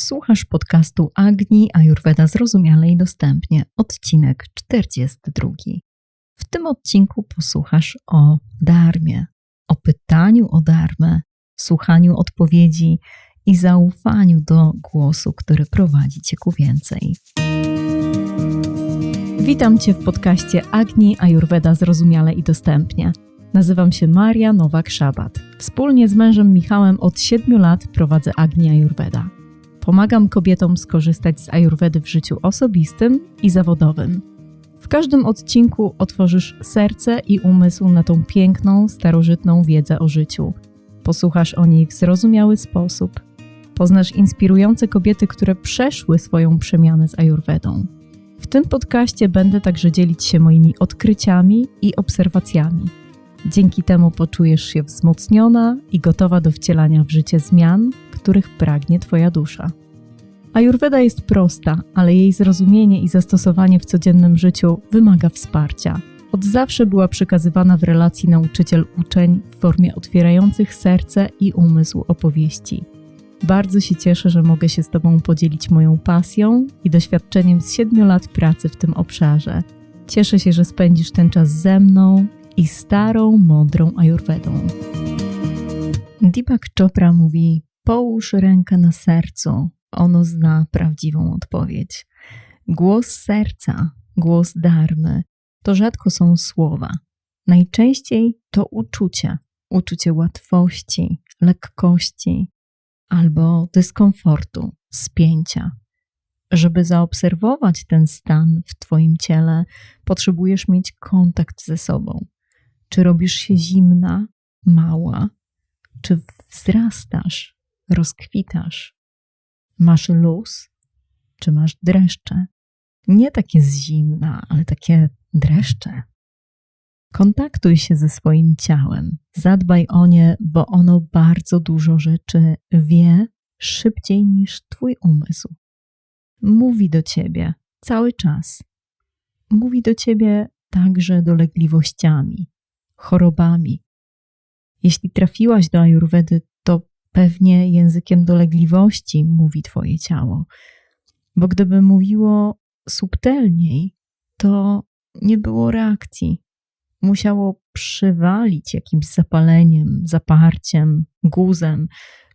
Słuchasz podcastu Agni Ayurveda zrozumiale i dostępnie, odcinek 42. W tym odcinku posłuchasz o darmie, o pytaniu o darmę, słuchaniu odpowiedzi i zaufaniu do głosu, który prowadzi cię ku więcej. Witam cię w podcaście Agni Ayurveda zrozumiale i dostępnie. Nazywam się Maria Nowak-Szabat. Wspólnie z mężem Michałem od 7 lat prowadzę Agni Ayurveda. Pomagam kobietom skorzystać z Ayurvedy w życiu osobistym i zawodowym. W każdym odcinku otworzysz serce i umysł na tą piękną, starożytną wiedzę o życiu. Posłuchasz o niej w zrozumiały sposób. Poznasz inspirujące kobiety, które przeszły swoją przemianę z Ayurvedą. W tym podcaście będę także dzielić się moimi odkryciami i obserwacjami. Dzięki temu poczujesz się wzmocniona i gotowa do wcielania w życie zmian, których pragnie Twoja dusza. Ayurveda jest prosta, ale jej zrozumienie i zastosowanie w codziennym życiu wymaga wsparcia. Od zawsze była przekazywana w relacji nauczyciel-uczeń w formie otwierających serce i umysł opowieści. Bardzo się cieszę, że mogę się z Tobą podzielić moją pasją i doświadczeniem z siedmiu lat pracy w tym obszarze. Cieszę się, że spędzisz ten czas ze mną i starą, mądrą Ayurvedą. Deepak Chopra mówi: Połóż rękę na sercu, ono zna prawdziwą odpowiedź. Głos serca, głos darmy to rzadko są słowa. Najczęściej to uczucie, uczucie łatwości, lekkości albo dyskomfortu, spięcia. Żeby zaobserwować ten stan w Twoim ciele, potrzebujesz mieć kontakt ze sobą. Czy robisz się zimna, mała, czy wzrastasz, rozkwitasz? Masz luz, czy masz dreszcze? Nie takie z zimna, ale takie dreszcze. Kontaktuj się ze swoim ciałem, zadbaj o nie, bo ono bardzo dużo rzeczy wie szybciej niż Twój umysł. Mówi do Ciebie cały czas. Mówi do Ciebie także dolegliwościami, chorobami. Jeśli trafiłaś do Ajurwedy, pewnie językiem dolegliwości mówi Twoje ciało. Bo gdyby mówiło subtelniej, to nie było reakcji. Musiało przywalić jakimś zapaleniem, zaparciem, guzem,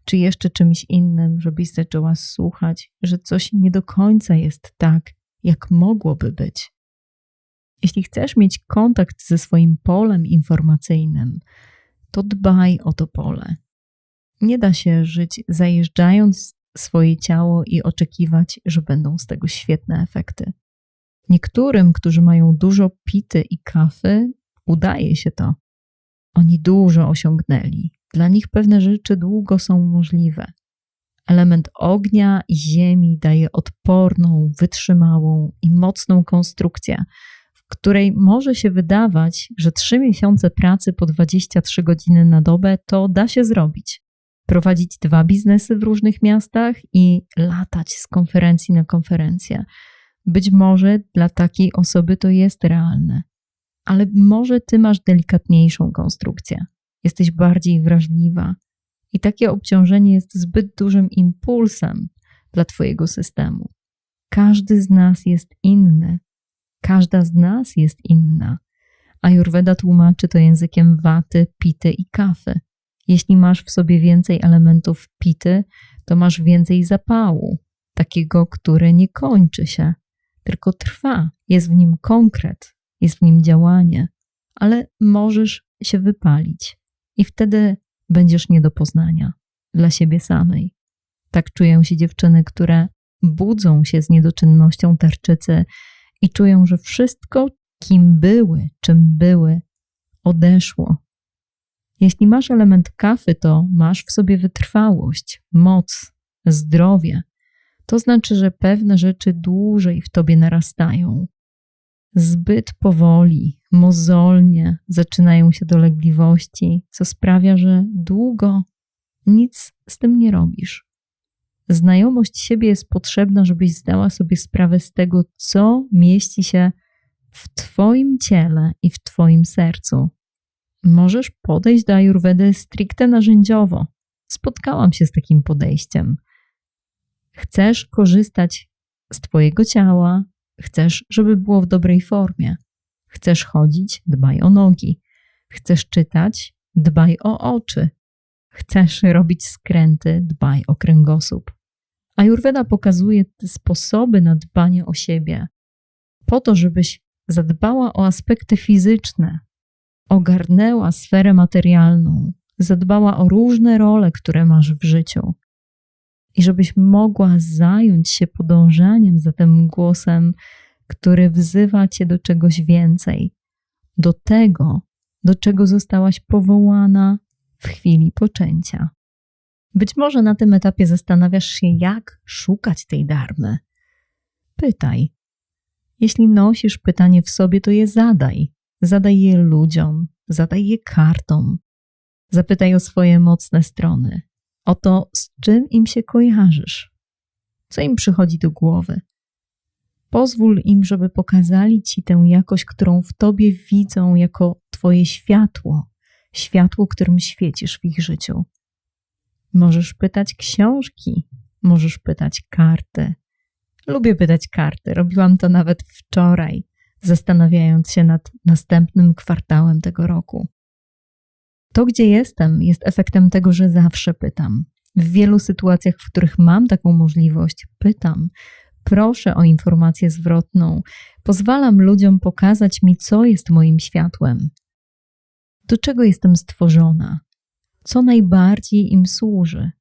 czy jeszcze czymś innym, żebyś zaczęła słuchać, że coś nie do końca jest tak, jak mogłoby być. Jeśli chcesz mieć kontakt ze swoim polem informacyjnym, to dbaj o to pole. Nie da się żyć zajeżdżając swoje ciało i oczekiwać, że będą z tego świetne efekty. Niektórym, którzy mają dużo pity i kafy, udaje się to. Oni dużo osiągnęli. Dla nich pewne rzeczy długo są możliwe. Element ognia i ziemi daje odporną, wytrzymałą i mocną konstrukcję, w której może się wydawać, że trzy miesiące pracy po 23 godziny na dobę to da się zrobić prowadzić dwa biznesy w różnych miastach i latać z konferencji na konferencję. Być może dla takiej osoby to jest realne, ale może ty masz delikatniejszą konstrukcję. Jesteś bardziej wrażliwa i takie obciążenie jest zbyt dużym impulsem dla twojego systemu. Każdy z nas jest inny. Każda z nas jest inna. Ayurveda tłumaczy to językiem waty, pity i kafy. Jeśli masz w sobie więcej elementów pity, to masz więcej zapału, takiego, który nie kończy się, tylko trwa. Jest w nim konkret, jest w nim działanie, ale możesz się wypalić i wtedy będziesz nie do poznania dla siebie samej. Tak czują się dziewczyny, które budzą się z niedoczynnością tarczycy i czują, że wszystko, kim były, czym były, odeszło, jeśli masz element kafy, to masz w sobie wytrwałość, moc, zdrowie. To znaczy, że pewne rzeczy dłużej w tobie narastają. Zbyt powoli, mozolnie zaczynają się dolegliwości, co sprawia, że długo nic z tym nie robisz. Znajomość siebie jest potrzebna, żebyś zdała sobie sprawę z tego, co mieści się w Twoim ciele i w Twoim sercu możesz podejść do Ayurvedy stricte narzędziowo. Spotkałam się z takim podejściem. Chcesz korzystać z Twojego ciała, chcesz, żeby było w dobrej formie. Chcesz chodzić, dbaj o nogi. Chcesz czytać, dbaj o oczy. Chcesz robić skręty, dbaj o kręgosłup. Ayurveda pokazuje te sposoby na dbanie o siebie, po to, żebyś zadbała o aspekty fizyczne, ogarnęła sferę materialną, zadbała o różne role, które masz w życiu, i żebyś mogła zająć się podążaniem za tym głosem, który wzywa cię do czegoś więcej, do tego, do czego zostałaś powołana w chwili poczęcia. Być może na tym etapie zastanawiasz się, jak szukać tej darmy. Pytaj. Jeśli nosisz pytanie w sobie, to je zadaj. Zadaj je ludziom, zadaj je kartom. Zapytaj o swoje mocne strony, o to, z czym im się kojarzysz, co im przychodzi do głowy. Pozwól im, żeby pokazali ci tę jakość, którą w tobie widzą jako twoje światło, światło, którym świecisz w ich życiu. Możesz pytać książki, możesz pytać karty. Lubię pytać karty. Robiłam to nawet wczoraj, zastanawiając się nad następnym kwartałem tego roku. To, gdzie jestem, jest efektem tego, że zawsze pytam. W wielu sytuacjach, w których mam taką możliwość, pytam. Proszę o informację zwrotną. Pozwalam ludziom pokazać mi, co jest moim światłem. Do czego jestem stworzona? Co najbardziej im służy?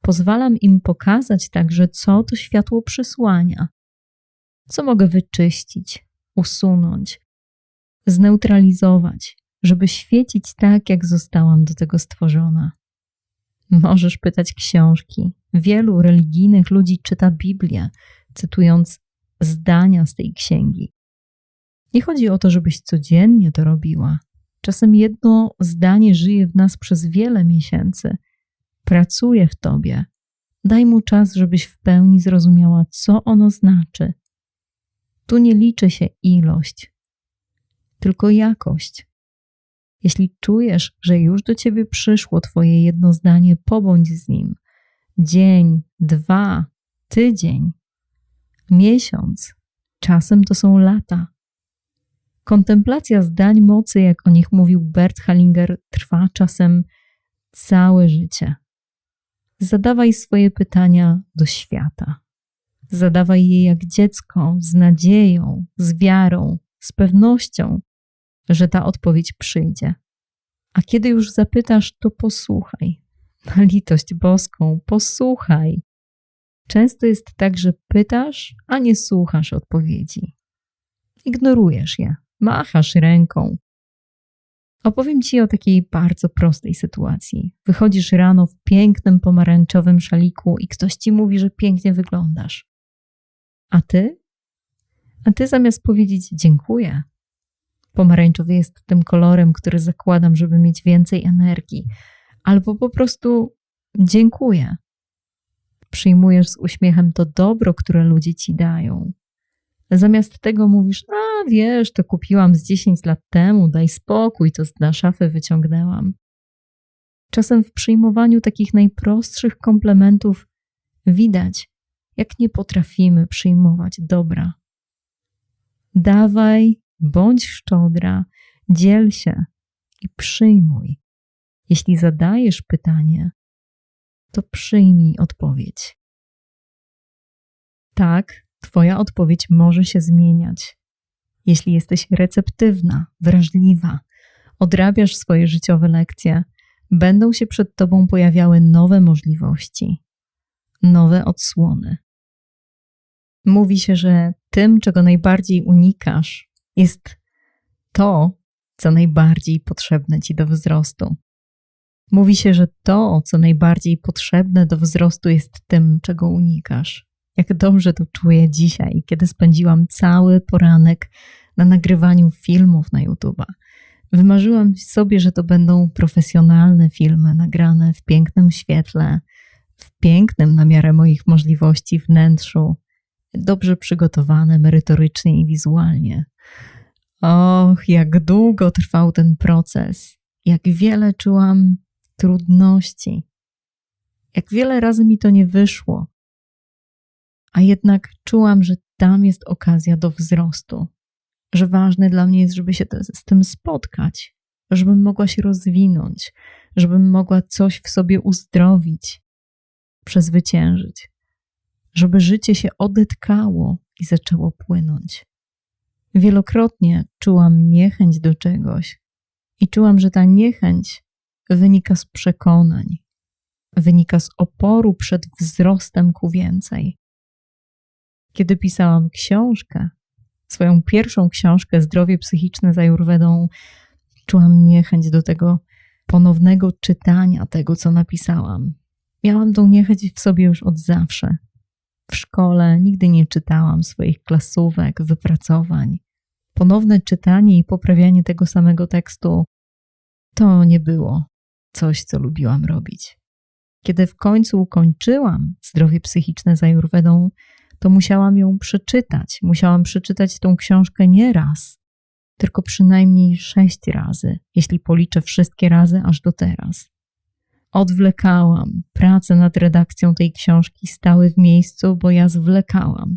Pozwalam im pokazać także, co to światło przysłania. Co mogę wyczyścić, usunąć, zneutralizować, żeby świecić tak, jak zostałam do tego stworzona. Możesz pytać książki. Wielu religijnych ludzi czyta Biblię, cytując zdania z tej księgi. Nie chodzi o to, żebyś codziennie to robiła. Czasem jedno zdanie żyje w nas przez wiele miesięcy, pracuje w tobie. Daj mu czas, żebyś w pełni zrozumiała, co ono znaczy. Tu nie liczy się ilość, tylko jakość. Jeśli czujesz, że już do ciebie przyszło twoje jedno zdanie, pobądź z nim. Dzień, dwa, tydzień, miesiąc, czasem to są lata. Kontemplacja zdań mocy, jak o nich mówił Bert Hellinger, trwa czasem całe życie. Zadawaj swoje pytania do świata. Zadawaj je jak dziecko, z nadzieją, z wiarą, z pewnością, że ta odpowiedź przyjdzie. A kiedy już zapytasz, to posłuchaj. Na litość boską, posłuchaj. Często jest tak, że pytasz, a nie słuchasz odpowiedzi. Ignorujesz je, machasz ręką. Opowiem ci o takiej bardzo prostej sytuacji. Wychodzisz rano w pięknym pomarańczowym szaliku i ktoś ci mówi, że pięknie wyglądasz. A ty? A ty zamiast powiedzieć dziękuję, Pomarańczowy jest tym kolorem, który zakładam, żeby mieć więcej energii, albo po prostu dziękuję. Przyjmujesz z uśmiechem to dobro, które ludzie ci dają. Zamiast tego mówisz, a wiesz, to kupiłam z 10 lat temu, daj spokój, to na szafy wyciągnęłam. Czasem w przyjmowaniu takich najprostszych komplementów widać, jak nie potrafimy przyjmować dobra. Dawaj Bądź szczodra, dziel się i przyjmuj. Jeśli zadajesz pytanie, to przyjmij odpowiedź. Tak, Twoja odpowiedź może się zmieniać. Jeśli jesteś receptywna, wrażliwa, odrabiasz swoje życiowe lekcje, będą się przed Tobą pojawiały nowe możliwości, nowe odsłony. Mówi się, że tym, czego najbardziej unikasz, jest to, co najbardziej potrzebne ci do wzrostu. Mówi się, że to, co najbardziej potrzebne do wzrostu, jest tym, czego unikasz. Jak dobrze to czuję dzisiaj, kiedy spędziłam cały poranek na nagrywaniu filmów na YouTube. Wymarzyłam sobie, że to będą profesjonalne filmy nagrane w pięknym świetle, w pięknym na miarę moich możliwości wnętrzu, dobrze przygotowane merytorycznie i wizualnie. Och, jak długo trwał ten proces, jak wiele czułam trudności, jak wiele razy mi to nie wyszło, A jednak czułam, że tam jest okazja do wzrostu, że ważne dla mnie jest, żeby się z tym spotkać, żebym mogła się rozwinąć, żebym mogła coś w sobie uzdrowić, przezwyciężyć, żeby życie się odetkało i zaczęło płynąć. Wielokrotnie czułam niechęć do czegoś i czułam, że ta niechęć wynika z przekonań, wynika z oporu przed wzrostem ku więcej. Kiedy pisałam książkę, swoją pierwszą książkę Zdrowie psychiczne z Ajurwedą, czułam niechęć do tego ponownego czytania tego, co napisałam. Miałam tą niechęć w sobie już od zawsze. W szkole nigdy nie czytałam swoich klasówek, wypracowań. Ponowne czytanie i poprawianie tego samego tekstu to nie było coś, co lubiłam robić. Kiedy w końcu ukończyłam zdrowie psychiczne za Jurwedą, to musiałam ją przeczytać. Musiałam przeczytać tą książkę nie raz, tylko przynajmniej sześć razy, jeśli policzę wszystkie razy aż do teraz. Odwlekałam. Prace nad redakcją tej książki stały w miejscu, bo ja zwlekałam.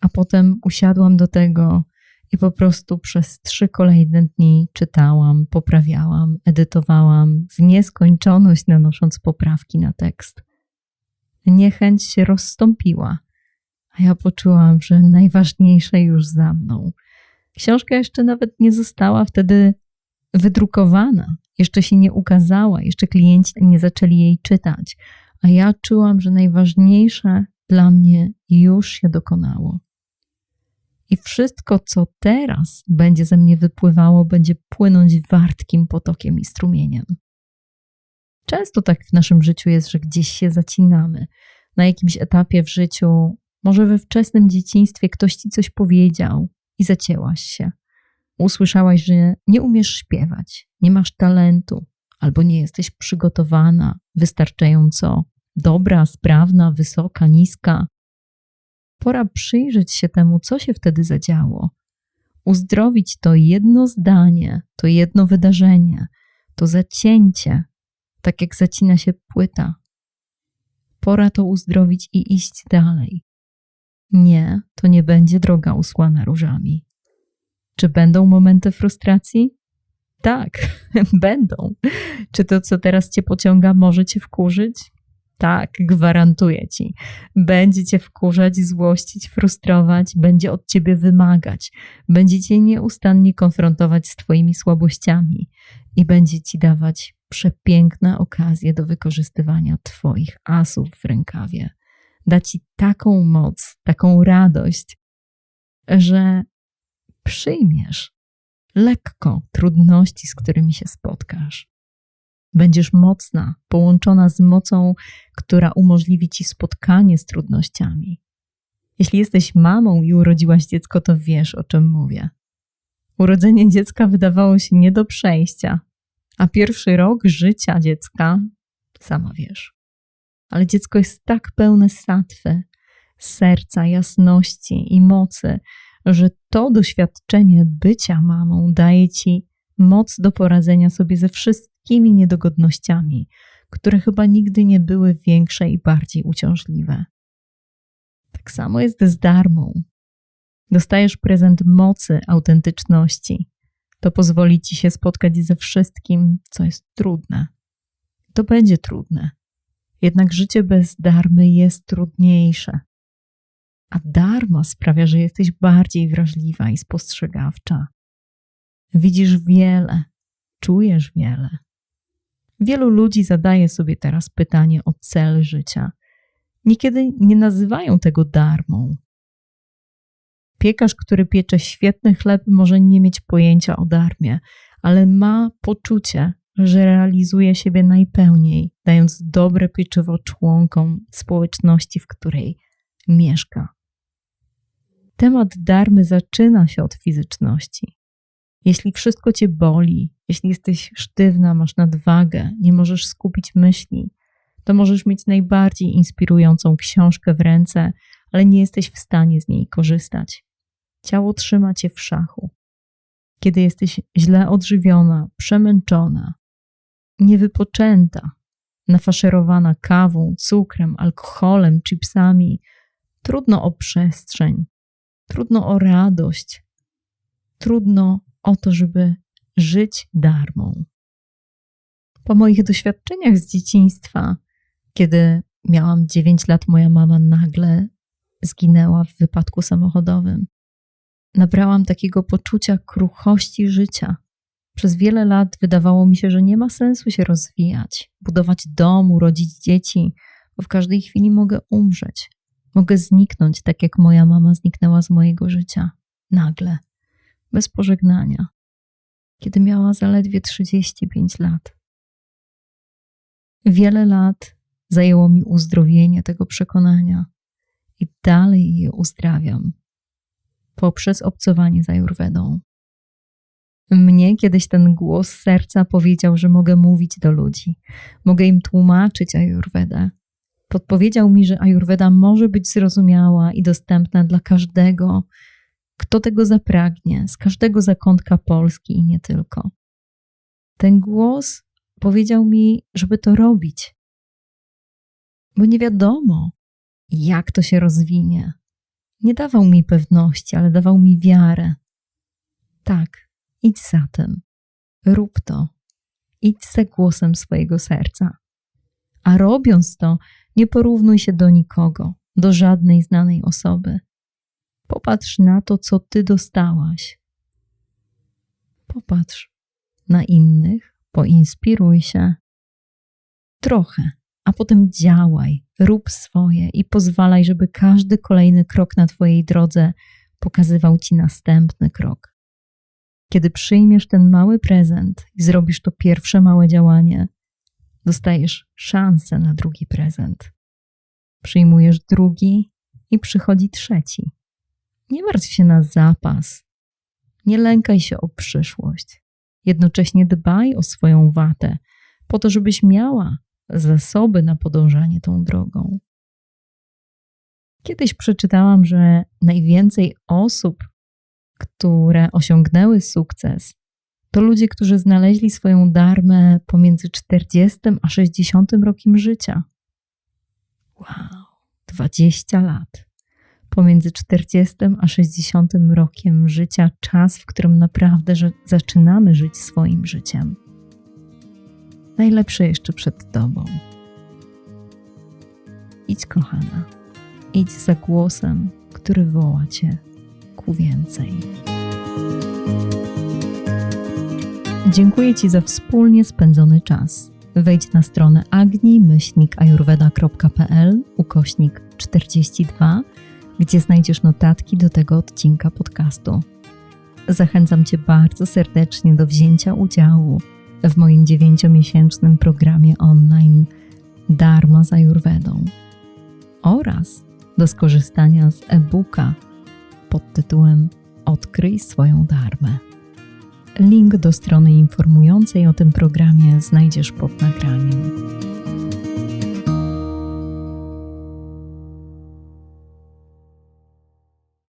A potem usiadłam do tego i po prostu przez trzy kolejne dni czytałam, poprawiałam, edytowałam w nieskończoność, nanosząc poprawki na tekst. Niechęć się rozstąpiła, a ja poczułam, że najważniejsze już za mną. Książka jeszcze nawet nie została wtedy wydrukowana, jeszcze się nie ukazała, jeszcze klienci nie zaczęli jej czytać, a ja czułam, że najważniejsze dla mnie już się dokonało. I wszystko, co teraz będzie ze mnie wypływało, będzie płynąć wartkim potokiem i strumieniem. Często tak w naszym życiu jest, że gdzieś się zacinamy. Na jakimś etapie w życiu, może we wczesnym dzieciństwie, ktoś ci coś powiedział i zacięłaś się. Usłyszałaś, że nie umiesz śpiewać, nie masz talentu, albo nie jesteś przygotowana, wystarczająco dobra, sprawna, wysoka, niska, Pora przyjrzeć się temu, co się wtedy zadziało. Uzdrowić to jedno zdanie, to jedno wydarzenie, to zacięcie, tak jak zacina się płyta. Pora to uzdrowić i iść dalej. Nie, to nie będzie droga usłana różami. Czy będą momenty frustracji? Tak, będą. Czy to, co teraz cię pociąga, może cię wkurzyć? Tak, gwarantuję ci. Będzie cię wkurzać, złościć, frustrować, będzie od ciebie wymagać, będzie cię nieustannie konfrontować z twoimi słabościami i będzie ci dawać przepiękne okazje do wykorzystywania twoich asów w rękawie. Da ci taką moc, taką radość, że przyjmiesz lekko trudności, z którymi się spotkasz. Będziesz mocna, połączona z mocą, która umożliwi ci spotkanie z trudnościami. Jeśli jesteś mamą i urodziłaś dziecko, to wiesz, o czym mówię. Urodzenie dziecka wydawało się nie do przejścia, a pierwszy rok życia dziecka, sama wiesz. Ale dziecko jest tak pełne satwy, serca, jasności i mocy, że to doświadczenie bycia mamą daje ci moc do poradzenia sobie ze wszystkim wszystkimi niedogodnościami, które chyba nigdy nie były większe i bardziej uciążliwe. Tak samo jest z darmą. Dostajesz prezent mocy, autentyczności. To pozwoli ci się spotkać ze wszystkim, co jest trudne. To będzie trudne. Jednak życie bez darmy jest trudniejsze. A darma sprawia, że jesteś bardziej wrażliwa i spostrzegawcza. Widzisz wiele, czujesz wiele. Wielu ludzi zadaje sobie teraz pytanie o cel życia. Niekiedy nie nazywają tego darmą. Piekarz, który piecze świetny chleb, może nie mieć pojęcia o darmie, ale ma poczucie, że realizuje siebie najpełniej, dając dobre pieczywo członkom społeczności, w której mieszka. Temat darmy zaczyna się od fizyczności. Jeśli wszystko cię boli, jeśli jesteś sztywna, masz nadwagę, nie możesz skupić myśli, to możesz mieć najbardziej inspirującą książkę w ręce, ale nie jesteś w stanie z niej korzystać. Ciało trzyma cię w szachu. Kiedy jesteś źle odżywiona, przemęczona, niewypoczęta, nafaszerowana kawą, cukrem, alkoholem, chipsami, Trudno o przestrzeń, trudno o radość, trudno o to, żeby żyć darmą. Po moich doświadczeniach z dzieciństwa, kiedy miałam 9 lat, moja mama nagle zginęła w wypadku samochodowym. Nabrałam takiego poczucia kruchości życia. Przez wiele lat wydawało mi się, że nie ma sensu się rozwijać, budować domu, rodzić dzieci, bo w każdej chwili mogę umrzeć. Mogę zniknąć, tak jak moja mama zniknęła z mojego życia. Nagle, bez pożegnania, kiedy miała zaledwie 35 lat. Wiele lat zajęło mi uzdrowienie tego przekonania i dalej je uzdrawiam poprzez obcowanie z Ajurwedą. Mnie kiedyś ten głos serca powiedział, że mogę mówić do ludzi, mogę im tłumaczyć Ajurwedę. Podpowiedział mi, że Ajurweda może być zrozumiała i dostępna dla każdego, kto tego zapragnie, z każdego zakątka Polski i nie tylko. Ten głos powiedział mi, żeby to robić, bo nie wiadomo, jak to się rozwinie. Nie dawał mi pewności, ale dawał mi wiarę. Tak, idź za tym, rób to, idź za głosem swojego serca. A robiąc to, nie porównuj się do nikogo, do żadnej znanej osoby. Popatrz na to, co ty dostałaś. Popatrz na innych, poinspiruj się. Trochę, a potem działaj, rób swoje i pozwalaj, żeby każdy kolejny krok na Twojej drodze pokazywał Ci następny krok. Kiedy przyjmiesz ten mały prezent i zrobisz to pierwsze małe działanie, dostajesz szansę na drugi prezent. Przyjmujesz drugi i przychodzi trzeci. Nie martw się na zapas. Nie lękaj się o przyszłość. Jednocześnie dbaj o swoją watę, po to, żebyś miała zasoby na podążanie tą drogą. Kiedyś przeczytałam, że najwięcej osób, które osiągnęły sukces, to ludzie, którzy znaleźli swoją darmę pomiędzy 40 a 60 rokiem życia. Wow, 20 lat. Pomiędzy 40 a 60 rokiem życia, czas, w którym naprawdę zaczynamy żyć swoim życiem najlepsze jeszcze przed Tobą. Idź, kochana, idź za głosem, który woła Cię ku więcej. Dziękuję Ci za wspólnie spędzony czas. Wejdź na stronę agni-ayurveda.pl ukośnik 42, gdzie znajdziesz notatki do tego odcinka podcastu. Zachęcam Cię bardzo serdecznie do wzięcia udziału w moim dziewięciomiesięcznym programie online Dharma z Ayurvedą oraz do skorzystania z e-booka pod tytułem Odkryj swoją darmę. Link do strony informującej o tym programie znajdziesz pod nagraniem.